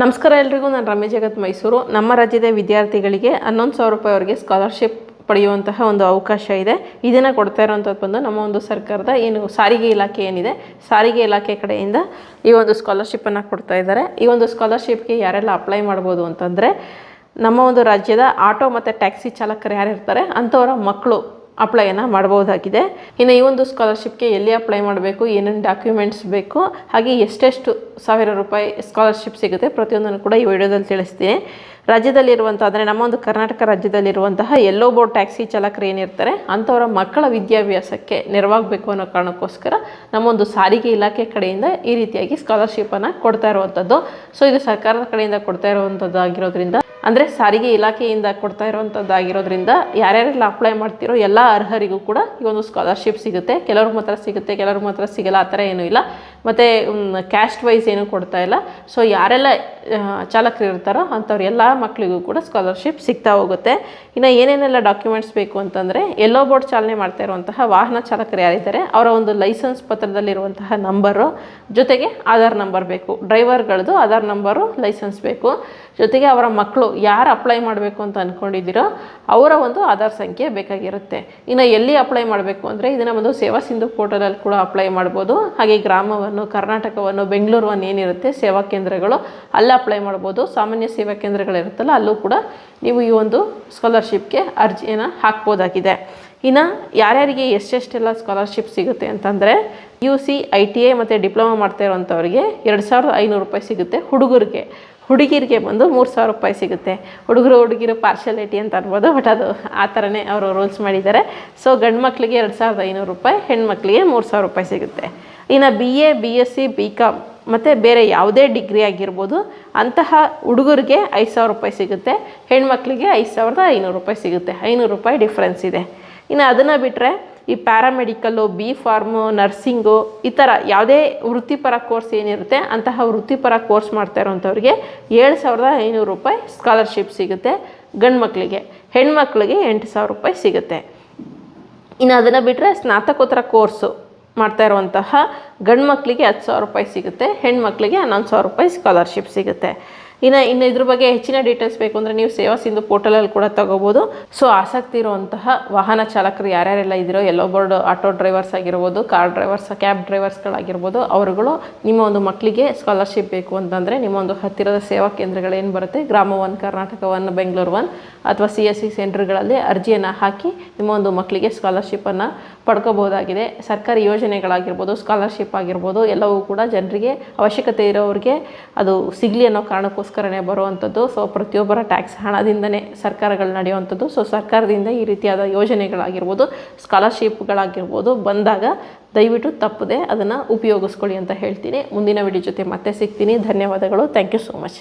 ನಮಸ್ಕಾರ ಎಲ್ರಿಗೂ, ನಾನು ರಮೇಶ್ ಜಗತ್ ಮೈಸೂರು. ನಮ್ಮ ರಾಜ್ಯದ ವಿದ್ಯಾರ್ಥಿಗಳಿಗೆ ಹನ್ನೊಂದು ಸಾವಿರ ರೂಪಾಯಿವರೆಗೆ ಸ್ಕಾಲರ್ಶಿಪ್ ಪಡೆಯುವಂತಹ ಒಂದು ಅವಕಾಶ ಇದೆ. ಇದನ್ನು ಕೊಡ್ತಾ ಇರೋವಂಥದ್ದು ಬಂದು ನಮ್ಮ ಒಂದು ಸರ್ಕಾರದ ಏನು ಸಾರಿಗೆ ಇಲಾಖೆ ಏನಿದೆ, ಸಾರಿಗೆ ಇಲಾಖೆ ಕಡೆಯಿಂದ ಈ ಒಂದು ಸ್ಕಾಲರ್ಶಿಪ್ಪನ್ನು ಕೊಡ್ತಾ ಇದ್ದಾರೆ. ಈ ಒಂದು ಸ್ಕಾಲರ್ಶಿಪ್ಗೆ ಯಾರೆಲ್ಲ ಅಪ್ಲೈ ಮಾಡ್ಬೋದು ಅಂತಂದರೆ, ನಮ್ಮ ಒಂದು ರಾಜ್ಯದ ಆಟೋ ಮತ್ತು ಟ್ಯಾಕ್ಸಿ ಚಾಲಕರು ಯಾರು ಇರ್ತಾರೆ ಅಂಥವರ ಮಕ್ಕಳು. ಅಪ್ಲೈಯನ್ನು ಮಾಡ್ಬೋದಾಗಿದೆ ಇನ್ನು ಈ ಒಂದು ಸ್ಕಾಲರ್ಶಿಪ್ಗೆ ಎಲ್ಲಿ ಅಪ್ಲೈ ಮಾಡಬೇಕು, ಏನೇನು ಡಾಕ್ಯುಮೆಂಟ್ಸ್ ಬೇಕು, ಹಾಗೆ ಎಷ್ಟೆಷ್ಟು ಸಾವಿರ ರೂಪಾಯಿ ಸ್ಕಾಲರ್ಶಿಪ್ ಸಿಗುತ್ತೆ ಪ್ರತಿಯೊಂದನ್ನು ಕೂಡ ಈ ವಿಡಿಯೋದಲ್ಲಿ ತಿಳಿಸ್ತೀನಿ. ರಾಜ್ಯದಲ್ಲಿರುವಂಥ ಅಂದರೆ ನಮ್ಮ ಒಂದು ಕರ್ನಾಟಕ ರಾಜ್ಯದಲ್ಲಿರುವಂತಹ ಎಲ್ಲೋ ಬೋರ್ಡ್ ಟ್ಯಾಕ್ಸಿ ಚಾಲಕರು ಏನಿರ್ತಾರೆ, ಅಂಥವರ ಮಕ್ಕಳ ವಿದ್ಯಾಭ್ಯಾಸಕ್ಕೆ ನೆರವಾಗಬೇಕು ಅನ್ನೋ ಕಾರಣಕ್ಕೋಸ್ಕರ ನಮ್ಮೊಂದು ಸಾರಿಗೆ ಇಲಾಖೆ ಕಡೆಯಿಂದ ಈ ರೀತಿಯಾಗಿ ಸ್ಕಾಲರ್ಶಿಪ್ಪನ್ನು ಕೊಡ್ತಾ ಇರುವಂಥದ್ದು. ಸೊ ಇದು ಸರ್ಕಾರದ ಕಡೆಯಿಂದ ಕೊಡ್ತಾ ಇರುವಂಥದ್ದು ಆಗಿರೋದ್ರಿಂದ ಅಂದರೆ ಸಾರಿಗೆ ಇಲಾಖೆಯಿಂದ ಕೊಡ್ತಾ ಇರುವಂಥದ್ದಾಗಿರೋದ್ರಿಂದ ಯಾರ್ಯಾರೆಲ್ಲ ಅಪ್ಲೈ ಮಾಡ್ತಿರೋ ಎಲ್ಲ ಅರ್ಹರಿಗೂ ಕೂಡ ಈ ಒಂದು ಸ್ಕಾಲರ್ಶಿಪ್ ಸಿಗುತ್ತೆ. ಕೆಲವ್ರಿಗೆ ಮಾತ್ರ ಸಿಗುತ್ತೆ, ಕೆಲವ್ರಿಗೆ ಮಾತ್ರ ಸಿಗಲ್ಲ, ಆ ಥರ ಏನೂ ಇಲ್ಲ. ಮತ್ತು ಕ್ಯಾಸ್ಟ್ ವೈಸ್ ಏನೂ ಕೊಡ್ತಾ ಇಲ್ಲ. ಸೊ ಯಾರೆಲ್ಲ ಚಾಲಕರು ಇರ್ತಾರೋ ಅಂಥವ್ರು ಎಲ್ಲ ಮಕ್ಕಳಿಗೂ ಕೂಡ ಸ್ಕಾಲರ್ಶಿಪ್ ಸಿಗ್ತಾ ಹೋಗುತ್ತೆ. ಇನ್ನು ಏನೇನೆಲ್ಲ ಡಾಕ್ಯುಮೆಂಟ್ಸ್ ಬೇಕು ಅಂತಂದರೆ ಎಲ್ಲೋ ಬೋರ್ಡ್ ಚಾಲನೆ ಮಾಡ್ತಾ ಇರುವಂತಹ ವಾಹನ ಚಾಲಕರು ಯಾರಿದ್ದಾರೆ, ಅವರ ಒಂದು ಲೈಸೆನ್ಸ್ ಪತ್ರದಲ್ಲಿರುವಂತಹ ನಂಬರು ಜೊತೆಗೆ ಆಧಾರ್ ನಂಬರ್ ಬೇಕು. ಡ್ರೈವರ್ಗಳದ್ದು ಆಧಾರ್ ನಂಬರು ಲೈಸೆನ್ಸ್ ಬೇಕು. ಜೊತೆಗೆ ಅವರ ಮಕ್ಕಳು ಯಾರು ಅಪ್ಲೈ ಮಾಡಬೇಕು ಅಂತ ಅಂದ್ಕೊಂಡಿದ್ದೀರೋ ಅವರ ಒಂದು ಆಧಾರ್ ಸಂಖ್ಯೆ ಬೇಕಾಗಿರುತ್ತೆ. ಇನ್ನು ಎಲ್ಲಿ ಅಪ್ಲೈ ಮಾಡಬೇಕು ಅಂದರೆ, ಇದನ್ನು ಒಂದು ಸೇವಾ ಸಿಂಧು ಪೋರ್ಟಲಲ್ಲಿ ಕೂಡ ಅಪ್ಲೈ ಮಾಡ್ಬೋದು. ಹಾಗೆ ಗ್ರಾಮವನ್ನು ಕರ್ನಾಟಕವನ್ನು ಬೆಂಗಳೂರನ್ನು ಏನಿರುತ್ತೆ ಸೇವಾ ಕೇಂದ್ರಗಳು ಅಲ್ಲಿ ಅಪ್ಲೈ ಮಾಡ್ಬೋದು. ಸಾಮಾನ್ಯ ಸೇವಾ ಕೇಂದ್ರಗಳಿರುತ್ತಲ್ಲ ಅಲ್ಲೂ ಕೂಡ ನೀವು ಈ ಒಂದು ಸ್ಕಾಲರ್ಶಿಪ್ಗೆ ಅರ್ಜಿಯನ್ನು ಹಾಕ್ಬೋದಾಗಿದೆ. ಇನ್ನು ಯಾರ್ಯಾರಿಗೆ ಎಷ್ಟೆಷ್ಟೆಲ್ಲ ಸ್ಕಾಲರ್ಶಿಪ್ ಸಿಗುತ್ತೆ ಅಂತಂದರೆ U C I T I ಮತ್ತು ಡಿಪ್ಲೊಮಾ ಮಾಡ್ತಾ ಇರೋವಂಥವ್ರಿಗೆ ಎರಡು ಸಾವಿರದ ಐನೂರು ರೂಪಾಯಿ ಸಿಗುತ್ತೆ ಹುಡುಗರಿಗೆ. ಹುಡುಗಿರಿಗೆ ಬಂದು ಮೂರು ಸಾವಿರ ರೂಪಾಯಿ ಸಿಗುತ್ತೆ. ಹುಡುಗರು ಹುಡುಗಿರು ಪಾರ್ಶಾಲಿಟಿ ಅಂತ ಅನ್ಬೋದು ಬಟ್ ಅದು ಆ ಥರನೇ ಅವರು ರೂಲ್ಸ್ ಮಾಡಿದ್ದಾರೆ. ಸೊ ಗಂಡು ಮಕ್ಕಳಿಗೆ ಎರಡು ಸಾವಿರದ ಐನೂರು ರೂಪಾಯಿ ಹೆಣ್ಮಕ್ಳಿಗೆ ಮೂರು ಸಾವಿರ ರೂಪಾಯಿ ಸಿಗುತ್ತೆ. ಇನ್ನು B A B S C B com ಮತ್ತು ಬೇರೆ ಯಾವುದೇ ಡಿಗ್ರಿ ಆಗಿರ್ಬೋದು, ಅಂತಹ ಹುಡುಗರಿಗೆ ಐದು ಸಾವಿರ ರೂಪಾಯಿ ಸಿಗುತ್ತೆ. ಹೆಣ್ಮಕ್ಳಿಗೆ ಐದು ಸಾವಿರದ ಐನೂರು ರೂಪಾಯಿ ಸಿಗುತ್ತೆ. ಐನೂರು ರೂಪಾಯಿ ಡಿಫ್ರೆನ್ಸ್ ಇದೆ. ಇನ್ನು ಅದನ್ನು ಬಿಟ್ಟರೆ ಈ ಪ್ಯಾರಾಮೆಡಿಕಲ್ಲು, ಬಿ ಫಾರ್ಮು, ನರ್ಸಿಂಗು, ಈ ಥರ ಯಾವುದೇ ವೃತ್ತಿಪರ ಕೋರ್ಸ್ ಏನಿರುತ್ತೆ ಅಂತಹ ವೃತ್ತಿಪರ ಕೋರ್ಸ್ ಮಾಡ್ತಾ ಇರೋವಂಥವ್ರಿಗೆ ಏಳು ಸಾವಿರದ ಐನೂರು ರೂಪಾಯಿ ಸ್ಕಾಲರ್ಶಿಪ್ ಸಿಗುತ್ತೆ ಗಂಡು ಮಕ್ಕಳಿಗೆ ಹೆಣ್ಮಕ್ಳಿಗೆ ಎಂಟು ಸಾವಿರ ರೂಪಾಯಿ ಸಿಗುತ್ತೆ. ಇನ್ನು ಅದನ್ನು ಬಿಟ್ಟರೆ ಸ್ನಾತಕೋತ್ತರ ಕೋರ್ಸು ಮಾಡ್ತಾ ಇರುವಂತಹ ಗಂಡು ಮಕ್ಕಳಿಗೆ ಹತ್ತು ಸಾವಿರ ರೂಪಾಯಿ ಸಿಗುತ್ತೆ, ಹೆಣ್ಮಕ್ಳಿಗೆ ಹನ್ನೊಂದು ಸಾವಿರ ರೂಪಾಯಿ ಸ್ಕಾಲರ್ಶಿಪ್ ಸಿಗುತ್ತೆ. ಇನ್ನು ಇನ್ನು ಇದ್ರ ಬಗ್ಗೆ ಹೆಚ್ಚಿನ ಡೀಟೇಲ್ಸ್ ಬೇಕು ಅಂದರೆ ನೀವು ಸೇವಾ ಸಿಂಧು ಪೋರ್ಟಲಲ್ಲಿ ಕೂಡ ತಗೋಬೋದು. ಸೊ ಆಸಕ್ತಿ ಇರುವಂತಹ ವಾಹನ ಚಾಲಕರು ಯಾರ್ಯಾರೆಲ್ಲ ಇದ್ದೀರೋ ಎಲ್ಲೋ ಬೋರ್ಡ್ ಆಟೋ ಡ್ರೈವರ್ಸ್ ಆಗಿರ್ಬೋದು ಕಾರ್ ಡ್ರೈವರ್ಸ್ ಕ್ಯಾಬ್ ಡ್ರೈವರ್ಸ್ಗಳಾಗಿರ್ಬೋದು ಅವರುಗಳು ನಿಮ್ಮ ಒಂದು ಮಕ್ಕಳಿಗೆ ಸ್ಕಾಲರ್ಶಿಪ್ ಬೇಕು ಅಂತಂದರೆ ನಿಮ್ಮ ಒಂದು ಹತ್ತಿರದ ಸೇವಾ ಕೇಂದ್ರಗಳೇನು ಬರುತ್ತೆ? Grama one, Karnataka one, Bengaluru one, ಅಥವಾ ಸಿ ಎಸ್ ಸಿ ಸೆಂಟ್ರ್ಗಳಲ್ಲಿ ಅರ್ಜಿಯನ್ನು ಹಾಕಿ ನಿಮ್ಮ ಒಂದು ಮಕ್ಕಳಿಗೆ ಸ್ಕಾಲರ್ಶಿಪ್ಪನ್ನು ಪಡ್ಕೋಬೋದಾಗಿದೆ ಸರ್ಕಾರಿ ಯೋಜನೆಗಳಾಗಿರ್ಬೋದು ಸ್ಕಾಲರ್ಶಿಪ್ ಆಗಿರ್ಬೋದು, ಎಲ್ಲವೂ ಕೂಡ ಜನರಿಗೆ ಅವಶ್ಯಕತೆ ಇರೋರಿಗೆ ಅದು ಸಿಗಲಿ ಅನ್ನೋ ಕಾರಣಕ್ಕೋಸ್ಕರನೇ ಬರುವಂಥದ್ದು. ಸೊ ಪ್ರತಿಯೊಬ್ಬರ ಟ್ಯಾಕ್ಸ್ ಹಣದಿಂದನೇ ಸರ್ಕಾರಗಳು ನಡೆಯುವಂಥದ್ದು. ಸೊ ಸರ್ಕಾರದಿಂದ ಈ ರೀತಿಯಾದ ಯೋಜನೆಗಳಾಗಿರ್ಬೋದು ಸ್ಕಾಲರ್ಶಿಪ್ಗಳಾಗಿರ್ಬೋದು ಬಂದಾಗ ದಯವಿಟ್ಟು ತಪ್ಪದೆ ಅದನ್ನು ಉಪಯೋಗಿಸ್ಕೊಳ್ಳಿ ಅಂತ ಹೇಳ್ತೀನಿ. ಮುಂದಿನ ವಿಡಿಯೋ ಜೊತೆ ಮತ್ತೆ ಸಿಗ್ತೀನಿ. ಧನ್ಯವಾದಗಳು. Thank you so much